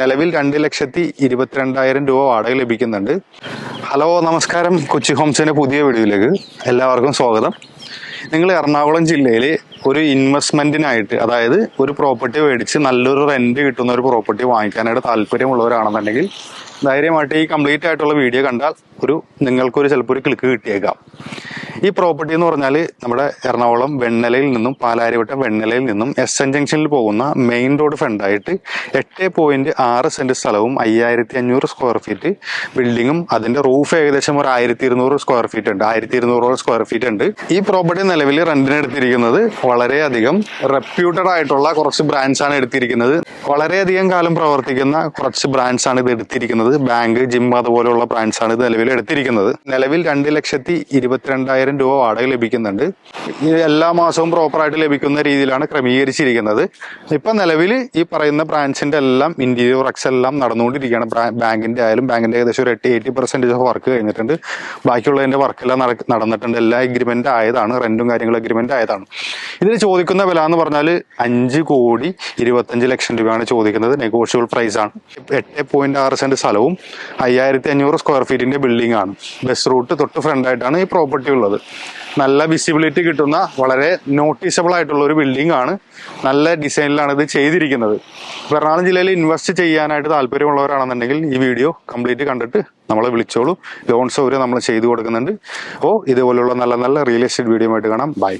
നിലവിൽ രണ്ട് ലക്ഷത്തി ഇരുപത്തിരണ്ടായിരം രൂപ വാടക ലഭിക്കുന്നുണ്ട്. ഹലോ നമസ്കാരം. കൊച്ചി ഹോംസിന്റെ പുതിയ വീഡിയോയിലേക്ക് എല്ലാവർക്കും സ്വാഗതം. നിങ്ങൾ എറണാകുളം ജില്ലയിൽ ഒരു ഇൻവെസ്റ്റ്മെന്റിനായിട്ട് അതായത് ഒരു പ്രോപ്പർട്ടി മേടിച്ച് നല്ലൊരു റെന്റ് കിട്ടുന്ന ഒരു പ്രോപ്പർട്ടി വാങ്ങിക്കാനായിട്ട് താല്പര്യമുള്ളവരാണെന്നുണ്ടെങ്കിൽ ധൈര്യമായിട്ട് ഈ കംപ്ലീറ്റ് ആയിട്ടുള്ള വീഡിയോ കണ്ടാൽ ഒരു നിങ്ങൾക്കൊരു ചിലപ്പോൾ ഒരു ക്ലിക്ക് കിട്ടിയേക്കാം. ഈ പ്രോപ്പർട്ടി എന്ന് പറഞ്ഞാൽ നമ്മുടെ എറണാകുളം വെണ്ണലയിൽ നിന്നും പാലാരിവട്ടം വെണ്ണലയിൽ നിന്നും എസ് എൻ ജംഗ്ഷനിൽ പോകുന്ന മെയിൻ റോഡ് ഫ്രണ്ടായിട്ട് എട്ട് പോയിന്റ് ആറ് സെന്റ് സ്ഥലവും അയ്യായിരത്തി അഞ്ഞൂറ് സ്ക്വയർ ഫീറ്റ് ബിൽഡിങ്ങും അതിന്റെ റൂഫ് ഏകദേശം ഒരു ആയിരത്തി ഇരുന്നൂറ് സ്ക്വയർ ഫീറ്റ് ഉണ്ട്. ആയിരത്തി ഇരുന്നൂറോളം സ്ക്വയർ ഫീറ്റ് ഉണ്ട്. ഈ പ്രോപ്പർട്ടി നിലവിൽ റെന്റിന് എടുത്തിരിക്കുന്നത് വളരെയധികം റെപ്യൂട്ടഡ് ആയിട്ടുള്ള കുറച്ച് ബ്രാൻഡ്സ് ആണ് എടുത്തിരിക്കുന്നത്. വളരെയധികം കാലം പ്രവർത്തിക്കുന്ന കുറച്ച് ബ്രാൻഡ്സ് ആണ് ഇത് എടുത്തിരിക്കുന്നത്. ബാങ്ക് ജിം അതുപോലെയുള്ള ബ്രാൻഡ്സ് ആണ് ഇത് നിലവിൽ എടുത്തിരിക്കുന്നത്. നിലവിൽ രണ്ട് ലക്ഷത്തി ഇരുപത്തിരണ്ടായിരം രൂപ വാടക ലഭിക്കുന്നുണ്ട്. എല്ലാ മാസവും പ്രോപ്പറായിട്ട് ലഭിക്കുന്ന രീതിയിലാണ് ക്രമീകരിച്ചിരിക്കുന്നത്. ഇപ്പൊ നിലവിൽ ഈ പറയുന്ന ബ്രാഞ്ചിന്റെ എല്ലാം ഇന്റീരിയർ വർക്ക്സ് എല്ലാം നടന്നുകൊണ്ടിരിക്കുകയാണ്. ബാങ്കിന്റെ ആയാലും ബാങ്കിന്റെ ഏകദേശം ഒരു എട്ട് എയ്റ്റി പെർസെന്റേജ് ഓഫ് വർക്ക് കഴിഞ്ഞിട്ടുണ്ട്. ബാക്കിയുള്ളതിന്റെ വർക്കെല്ലാം നട- നടന്നിട്ടുണ്ട്. എല്ലാ എഗ്രിമെന്റ് ആയതാണ്. റെന്റും കാര്യങ്ങളും എഗ്രിമെന്റ് ആയതാണ്. ഇതിന് ചോദിക്കുന്ന വില എന്ന് പറഞ്ഞാൽ അഞ്ച് കോടി ഇരുപത്തഞ്ച് ലക്ഷം രൂപയാണ് ചോദിക്കുന്നത്. നെഗോഷ്യബിൾ പ്രൈസ് ആണ്. എട്ട് പോയിന്റ് ആറ് സെന്റ് സ്ഥലവും അയ്യായിരത്തി അഞ്ഞൂറ് സ്ക്വയർ ഫീറ്റിന്റെ ബിൽഡിംഗ് ആണ്. ബസ് റൂട്ട് തൊട്ട് ഫ്രണ്ട് ആയിട്ടാണ് ഈ പ്രോപ്പർട്ടി ഉള്ളത്. നല്ല വിസിബിലിറ്റി കിട്ടുന്ന വളരെ നോട്ടീസബിൾ ആയിട്ടുള്ള ഒരു ബിൽഡിംഗ് ആണ് നല്ല ഡിസൈനിലാണ് ഇത് ചെയ്തിരിക്കുന്നത്. എറണാകുളം ജില്ലയിൽ ഇൻവെസ്റ്റ് ചെയ്യാനായിട്ട് താല്പര്യമുള്ളവരാണെന്നുണ്ടെങ്കിൽ ഈ വീഡിയോ കംപ്ലീറ്റ് കണ്ടിട്ട് നമ്മളെ വിളിച്ചോളൂ. ലോൺ സൗകര്യം നമ്മൾ ചെയ്തു കൊടുക്കുന്നുണ്ട്. അപ്പോൾ ഇതുപോലുള്ള നല്ല നല്ല റിയൽ എസ്റ്റേറ്റ് വീഡിയോ ആയിട്ട് കാണാം. ബൈ